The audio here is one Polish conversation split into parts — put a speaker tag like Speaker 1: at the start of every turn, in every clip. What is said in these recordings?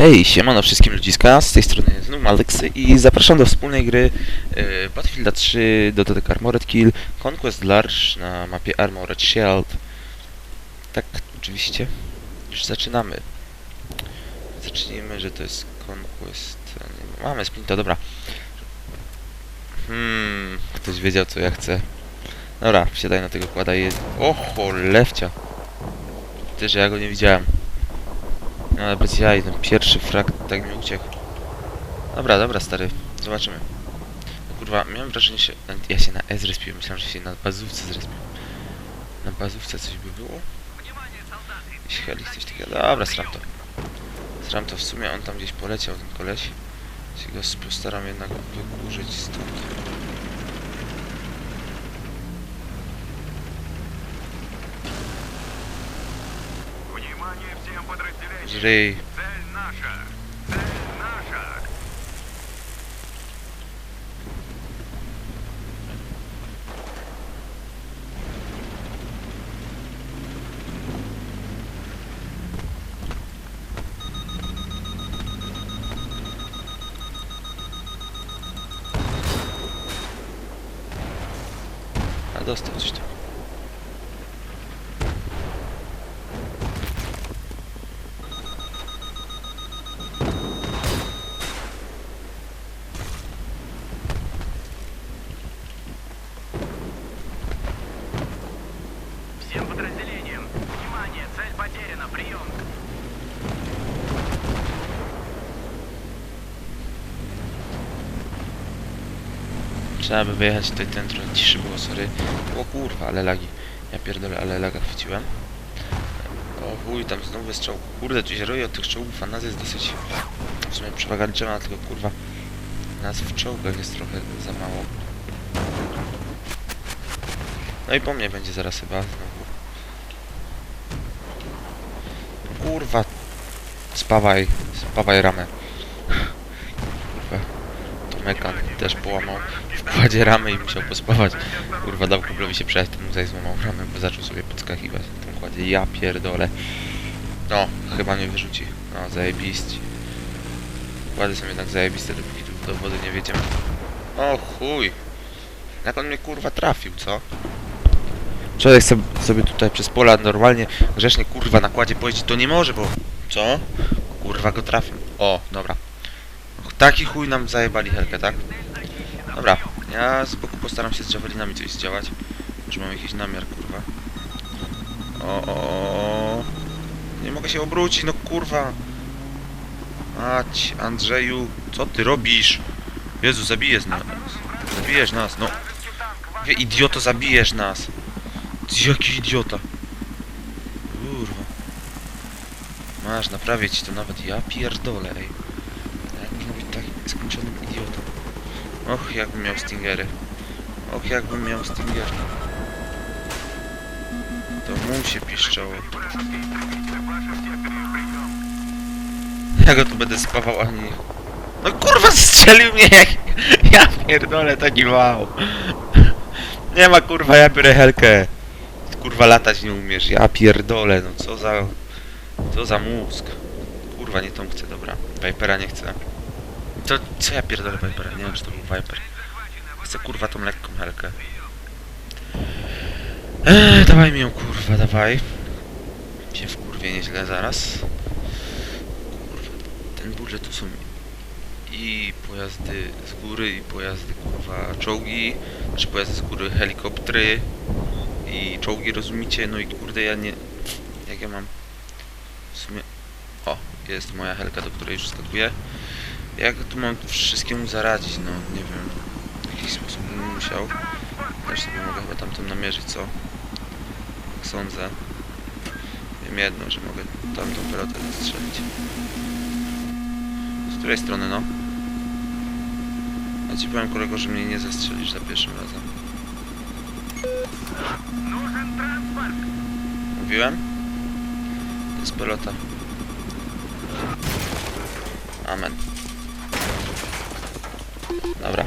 Speaker 1: Hej, siemano wszystkim ludziska, z tej strony znów Aleksy i zapraszam do wspólnej gry e, Battlefield 3 dodatek Armored Kill Conquest Large na mapie Armored Shield Tak, oczywiście, już zaczynamy. Zacznijmy, że to jest Conquest, nie, mamy splinta, dobra. Hmm, ktoś wiedział co ja chcę. Dobra, wsiadaj na tego kłada i... O cholewcia. Ty, że ja go nie widziałem no ale bez jaj, ten pierwszy frak tak mi uciekł. Dobra, dobra stary, zobaczymy. No, kurwa, miałem wrażenie, że ja się na E zrespiłem, myślałem, że się na bazówce zrespiłem. Na bazówce coś by było? Jakiś helik, coś takiego. Dobra, sram to. Sram to, w sumie on tam gdzieś poleciał, ten koleś. Się go postaram jednak wykurzyć stąd. Жрей.
Speaker 2: Цель наша.
Speaker 1: Trzeba by wyjechać tutaj ten trochę ciszy było, sorry. O kurwa, ale lagi. Ja pierdolę, ale laga chwyciłem. O chuj, tam znowu czołg. Kurde, tu się roi od tych czołgów, a nas jest dosyć... W sumie przewaga liczona, tylko kurwa... Nas w czołgach jest trochę za mało. No i po mnie będzie zaraz chyba znowu. Kurwa. Spawaj, spawaj ramę. Kurwa. To mekan też połamał kładzie ramy i musiał pospawać. Kurwa, dał kublowi się przejechać, ten muzej złamał ramę, bo zaczął sobie podskakiwać na tym kładzie. Ja pierdolę. No, chyba mnie wyrzuci. No, zajebiści. Kłady są jednak zajebiste, dopóki tu do wody nie wiedziemy. O chuj. Jak on mnie kurwa trafił, co? Człowiek sobie tutaj przez pola normalnie grzecznie kurwa na kładzie pojeździć, to nie może, bo... Co? Kurwa go trafił. O, dobra. Taki chuj nam zajebali helkę, tak? Dobra, ja z boku postaram się z javelinami coś zdziałać. Czy mam jakiś namiar, kurwa? O, o, o. Nie mogę się obrócić, no kurwa. Ać, Andrzeju, co ty robisz? Jezu, zabijesz nas. Zabijesz nas, no. Wie, idioto, zabijesz nas. Jaki idiota. Kurwa. Masz, naprawię ci to nawet. Ja pierdolę, ej. Jak można być tak skończonym idiotą? Och, jakbym miał Stingery. Och, jakbym miał stingery, To mu się piszczało. Ja go tu będę spawał, a nie... No kurwa, strzelił mnie jak... Ja pierdolę, taki wow. Nie ma kurwa, ja biorę helkę. Kurwa, latać nie umiesz. Ja pierdolę, no co za... Co za mózg. Kurwa, nie tą chcę, dobra. Vipera nie chcę. To co ja pierdolę Vipera? Nie wiem, czy to był Viper. Chcę kurwa tą lekką helkę. Eee, dawaj mi ją kurwa, dawaj. Się w kurwie nieźle zaraz. Kurwa, ten budżet to są i pojazdy z góry, i pojazdy kurwa czołgi, czy pojazdy z góry helikoptery i czołgi, rozumiecie? No i kurde ja nie... Jak ja mam... W sumie... O, jest moja helka, do której już skakuję. Jak tu mam wszystkiemu zaradzić? No, nie wiem. W jakiś sposób bym musiał. Też sobie mogę chyba tamtym namierzyć, co? Tak sądzę. Wiem jedno, że mogę tamtą pelotę zastrzelić. Z której strony, no? A ci powiem, kolego, że mnie nie zastrzelisz za pierwszym razem. Mówiłem? To jest pelota. Amen. Dobra.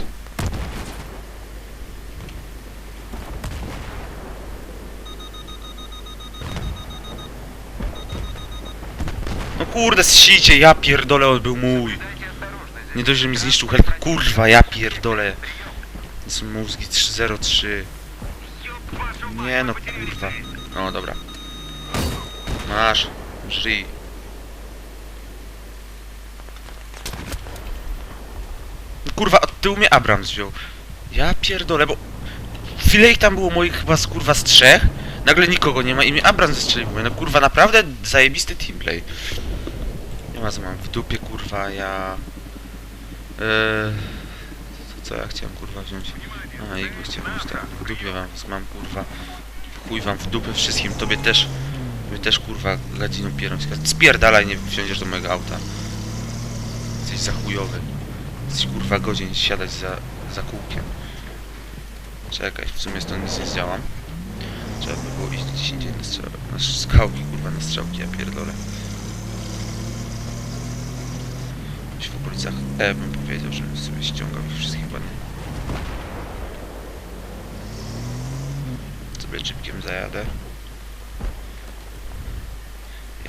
Speaker 1: No kurde, zsicie, ja pierdolę, on był mój. Nie dość, że mi zniszczył helkę, kurwa, ja pierdolę. Są mózgi 303. Nie no, kurwa. No, dobra. Masz, żyj. Kurwa, od tyłu mnie Abrams wziął. Ja pierdolę, bo... Chwilę ich tam było moich chyba z kurwa z trzech. Nagle nikogo nie ma i mnie Abrams zestrzelił. Mówię, No kurwa, naprawdę zajebisty teamplay. Nie ma co mam w dupie, kurwa, ja... Eee, co, ja chciałem, kurwa, wziąć? A, igły chciałem wziąć, tak. W dupie wam mam, kurwa. Chuj wam w dupę wszystkim, tobie też... Tobie też, kurwa, gadziną pierąska. Spierdalaj, nie wsiądziesz do mojego auta. Jesteś za chujowy. Jesteś, kurwa, godzien siadać za, za kółkiem. Czekaj, w sumie stąd nic nie zdziałam. Trzeba by było iść gdzieś indziej na strzał... Na skałki, kurwa, na strzałki, ja pierdolę. Gdzieś w okolicach E bym powiedział, żebym sobie ściągał ich wszystkich ładnie. Sobie czipkiem zajadę.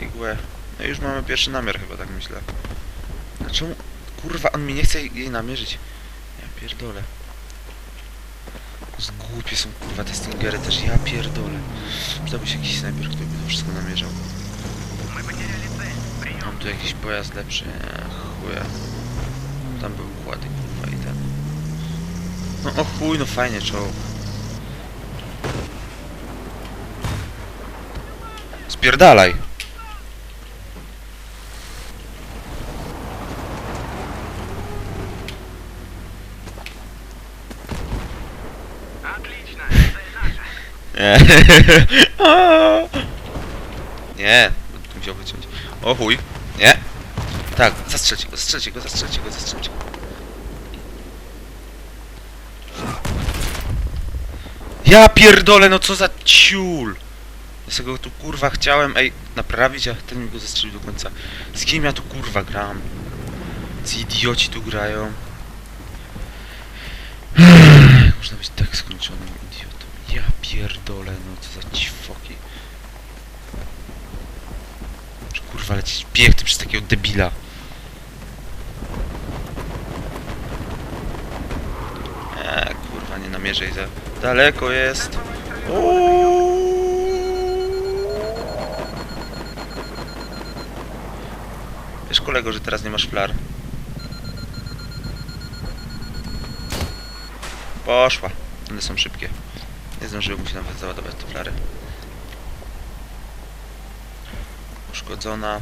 Speaker 1: Igłę. No i już mamy pierwszy namiar chyba, tak myślę. Czemu... Kurwa, on mi nie chce jej namierzyć. Ja pierdolę. Zgłupie są kurwa te stingery też, ja pierdolę. Przydałby się jakiś snajper, który by to wszystko namierzał. Mam tu jakiś pojazd lepszy, chuja. Tam był kłady kurwa i ten. No o chuj, no fajnie czołg. Spierdalaj! Nie. Tu musiał wyciąć. O chuj. Nie. Tak, zastrzelcie go, zastrzelcie go, zastrzelcie go, zastrzelcie go. Ja pierdolę, no co za ciul! Ja sobie go tu kurwa chciałem, ej, naprawić, a ten mi go zastrzelił do końca. Z kim ja tu kurwa gram? Ci idioci tu grają. Można być tak skończonym idiotą. Ja pierdolę, no co za ćwoki. Kurwa lecieć bieg przez takiego debila. Eee, kurwa, nie namierzaj za... Daleko jest. Uuuu. Wiesz kolego, że teraz nie masz flar. Poszła. One są szybkie. Nie zdążyły mu się nawet załadować te flary. Uszkodzona.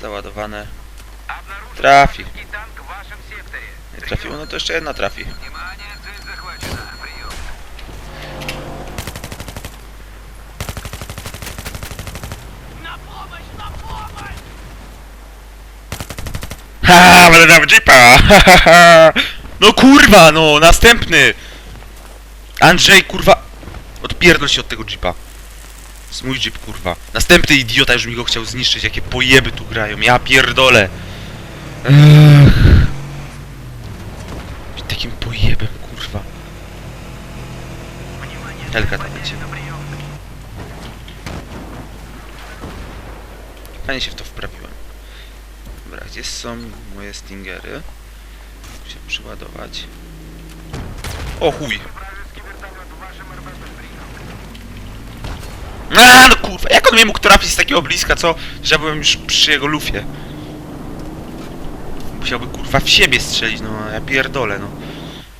Speaker 1: Załadowane.
Speaker 2: Trafi.
Speaker 1: Nie trafiło, no to jeszcze jedna trafi. dziura jeepa! no kurwa, no, następny! Andrzej, kurwa... Odpierdol się od tego jeepa. To jest mój jeep, kurwa. Następny idiota już mi go chciał zniszczyć, jakie pojeby tu grają, ja pierdolę! Ech. Takim pojebem, kurwa. Helka
Speaker 2: tam będzie.
Speaker 1: Fajnie się w to wprawił. Gdzie są moje stingery? Muszę się przyładować. O chuj! A, no kurwa, jak on mnie mógł trafić z takiego bliska, co? Że byłem już przy jego lufie. Musiałby kurwa w siebie strzelić, no ja pierdolę, no.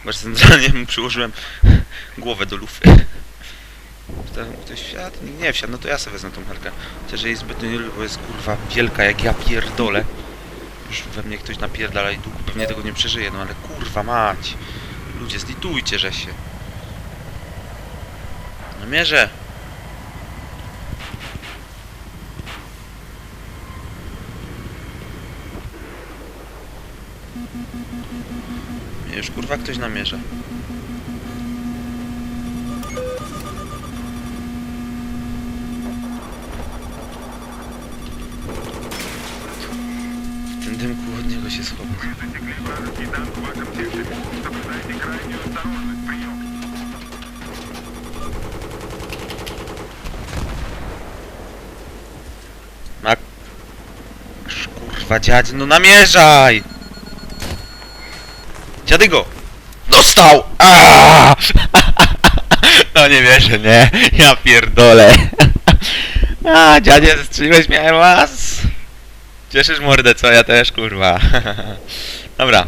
Speaker 1: Chyba, że centralnie mu przyłożyłem głowę do lufy. Ktoś wsiadł? Nie wsiadł, no to ja sobie wezmę tą helkę. Chociaż jej zbyt nie lubię, bo jest kurwa wielka jak ja pierdolę. Już we mnie ktoś napierdala i długo pewnie tego nie przeżyje, no ale kurwa mać. Ludzie, zlitujcie, że się. No mierze. Już kurwa ktoś namierza. dymku od niego się
Speaker 2: schować. Na...
Speaker 1: Kurwa dziad, no namierzaj! Dziady go! Dostał! Aaaa! No nie wierzę, nie? Ja pierdolę. A, dziadzie, strzeliłeś, miałem was! Cieszysz mordę, co? Ja też, kurwa. Dobra.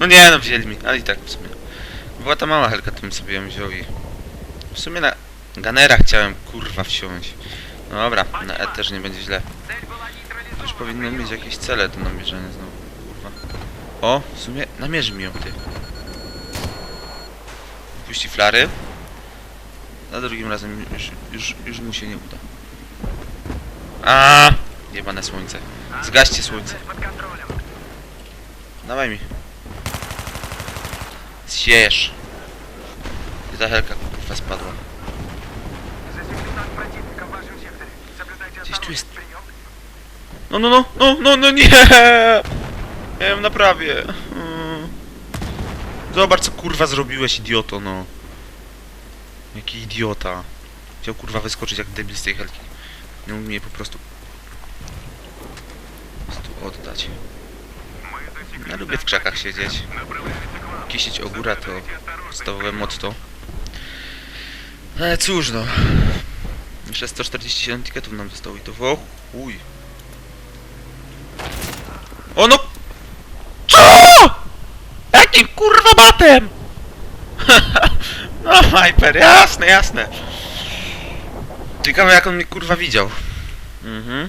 Speaker 1: No nie, no wzięli mi, ale i tak w sumie. Była ta mała helka, tym sobie ją wziął i... W sumie na ganera chciałem, kurwa, wsiąść. No dobra, na E też nie będzie źle. Już powinienem mieć jakieś cele do namierzenia znowu, kurwa. O, w sumie namierzy mi ją, ty. Puści flary. Na drugim razem już, już, już mu się nie uda. A, jebane słońce. Zgaście słońce. Dawaj mi. Zjesz. I ta helka kurwa spadła.
Speaker 2: Gdzieś
Speaker 1: tu
Speaker 2: jest.
Speaker 1: No, no, no, no, no, no, nie! Ja ją naprawię. Mm. Zobacz, co kurwa zrobiłeś, idioto, no. Jaki idiota. Chciał kurwa wyskoczyć jak debil z tej helki. Nie umie po prostu oddać. Ja lubię w krzakach siedzieć. Kisić ogóra to podstawowe motto. Ale cóż no. Jeszcze 147 tiketów nam zostało i to w chuj. O no! CO?! Jakim kurwa batem?! no Viper, jasne, jasne. Ciekawe jak on mnie kurwa widział. Mhm.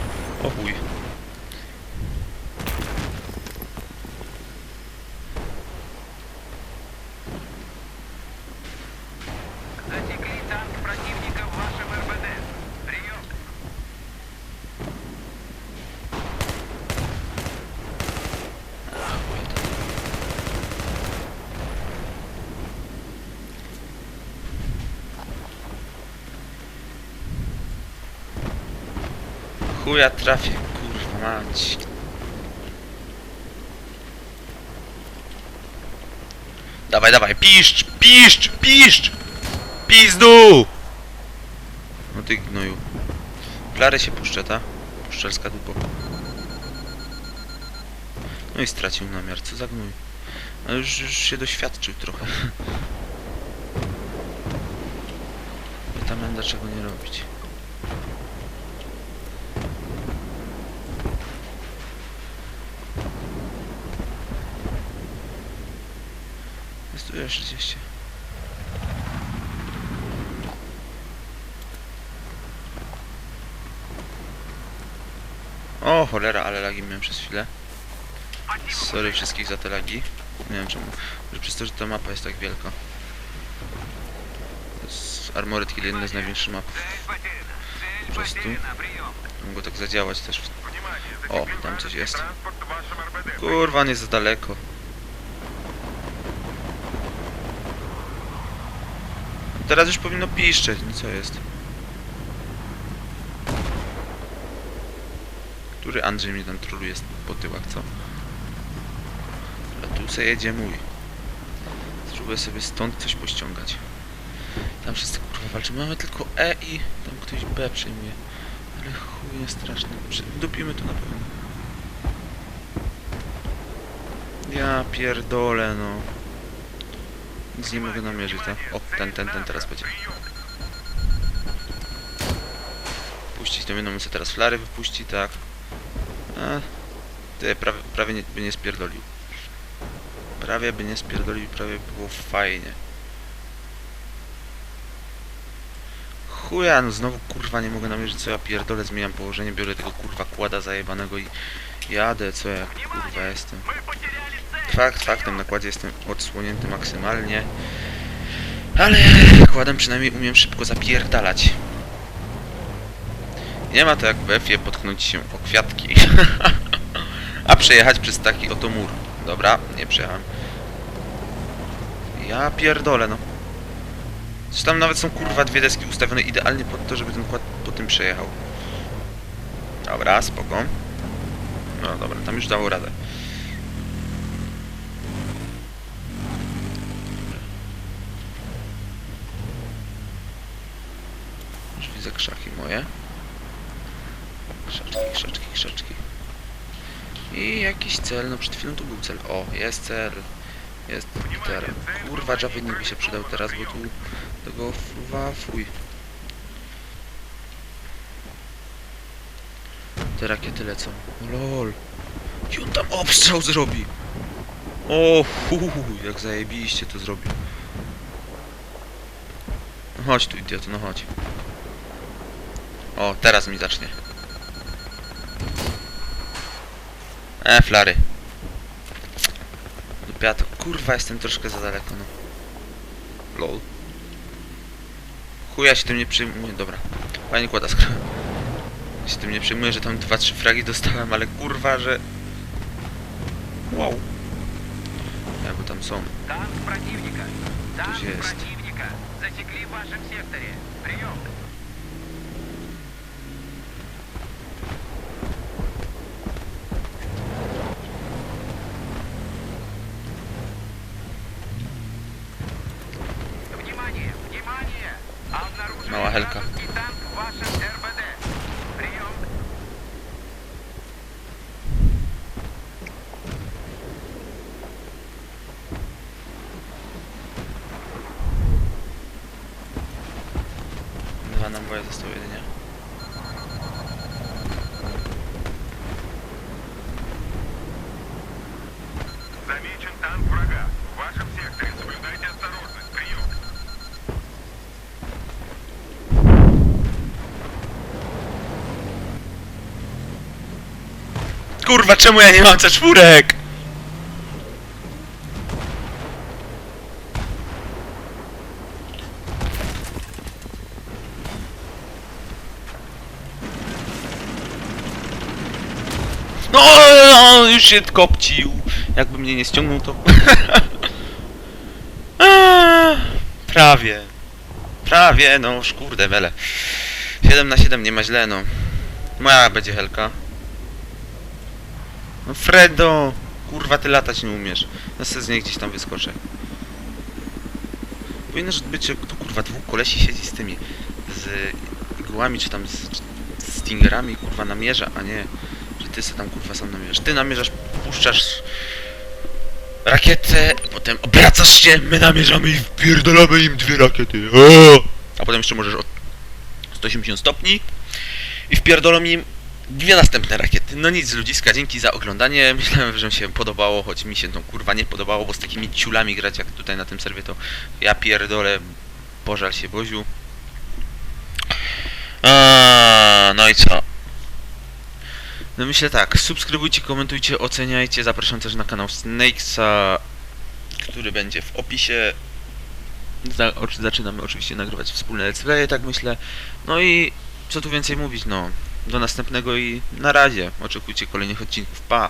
Speaker 1: Chuja trafię, kurwa mać. Dawaj, dawaj, piszcz, piszcz, piszcz! Pizdu! No ty gnoju. Flary się puszcza, ta? Puszczalska dupo. No i stracił namiar, co za gnój. A już, już się doświadczył trochę. Pytam, dlaczego nie robić. wiesz gdzieś się. O cholera, ale lagi miałem przez chwilę. Sorry wszystkich za te lagi. Nie wiem czemu. Może przez to, że ta mapa jest tak wielka. Z Armored Hill jedna z największych map.
Speaker 2: Po prostu.
Speaker 1: Mogło tak zadziałać też. O, tam coś jest. Kurwa, nie za daleko. Teraz już powinno piszczeć, no co jest? Który Andrzej mnie tam troluje po tyłach, co? A tu se jedzie mój. Spróbuję sobie stąd coś pościągać. Tam wszyscy kurwa walczą. Mamy tylko E i tam ktoś B przejmuje. Ale chuj jest straszny. Dupimy to na pewno. Ja pierdolę, no. Nic nie mogę namierzyć, tak? O, ten, ten, ten teraz będzie. Puścić tą jedną, co teraz flary wypuści, tak. A, ty, prawie, prawie nie, by nie spierdolił. Prawie by nie spierdolił, prawie by było fajnie. Chuja, no znowu kurwa nie mogę namierzyć, co ja pierdolę, zmieniam położenie, biorę tego kurwa kłada zajebanego i jadę, co ja kurwa jestem fakt faktem, na kładzie jestem odsłonięty maksymalnie. Ale kładem przynajmniej umiem szybko zapierdalać. Nie ma to jak w F-ie potknąć się o kwiatki. A przejechać przez taki oto mur. Dobra, nie przejechałem. Ja pierdolę, no. Zresztą tam nawet są kurwa dwie deski ustawione idealnie pod to, żeby ten kład po tym przejechał. Dobra, spoko. No dobra, tam już dało radę. Widzę krzaki moje. Krzaczki, krzaczki, krzaczki. I jakiś cel, no przed chwilą tu był cel. O, jest cel. Jest litera. Kurwa, Javelin by się przydał teraz, bo tu tego fruwa fuj. Te rakiety lecą. Lol. I on tam obstrzał zrobi. O jak zajebiście to zrobił. No chodź tu idiot, no chodź. O, teraz mi zacznie. E, flary. Dupiato. Kurwa, jestem troszkę za daleko, no. Lol. Chuja się tym nie przyjmuje. Dobra. Fajnie kłada skra. Się tym nie przyjmuję, że tam 2-3 fragi dostałem, ale kurwa, że... Wow. Ja, bo tam są.
Speaker 2: Tank przeciwnika. Tank
Speaker 1: przeciwnika. Zaciekli
Speaker 2: w waszym sektorze. Przyjął. гельках. Два
Speaker 1: набоя за 100 ведення.
Speaker 2: Замечен танк врага. В вашем секторе соблюдайте осторожность.
Speaker 1: Kurwa, czemu ja nie mam C4? No, już się kopcił. Jakby mnie nie ściągnął, to... Prawie. Prawie, no, już kurde, wele. 7 na 7 nie ma źle, no. Moja będzie helka. Fredo! Kurwa, ty latać nie umiesz. Ja sobie z niej gdzieś tam wyskoczę. Powinno być, tu kurwa dwóch kolesi siedzi z tymi, z igłami, czy tam z, z stingerami, kurwa, namierza, a nie, że ty se tam kurwa sam namierzasz. Ty namierzasz, puszczasz rakietę, potem obracasz się, my namierzamy i wpierdolamy im dwie rakiety. O! A potem jeszcze możesz od 180 stopni i wpierdolą im dwie następne rakiety. No nic, ludziska, dzięki za oglądanie. Myślałem, że mi się podobało, choć mi się to kurwa nie podobało, bo z takimi ciulami grać jak tutaj na tym serwie to ja pierdolę, pożal się Boziu. A, no i co? No myślę tak, subskrybujcie, komentujcie, oceniajcie, zapraszam też na kanał Snakesa, który będzie w opisie. Zaczynamy oczywiście nagrywać wspólne let's play, tak myślę. No i co tu więcej mówić, no. Do następnego i na razie. Oczekujcie kolejnych odcinków. Pa!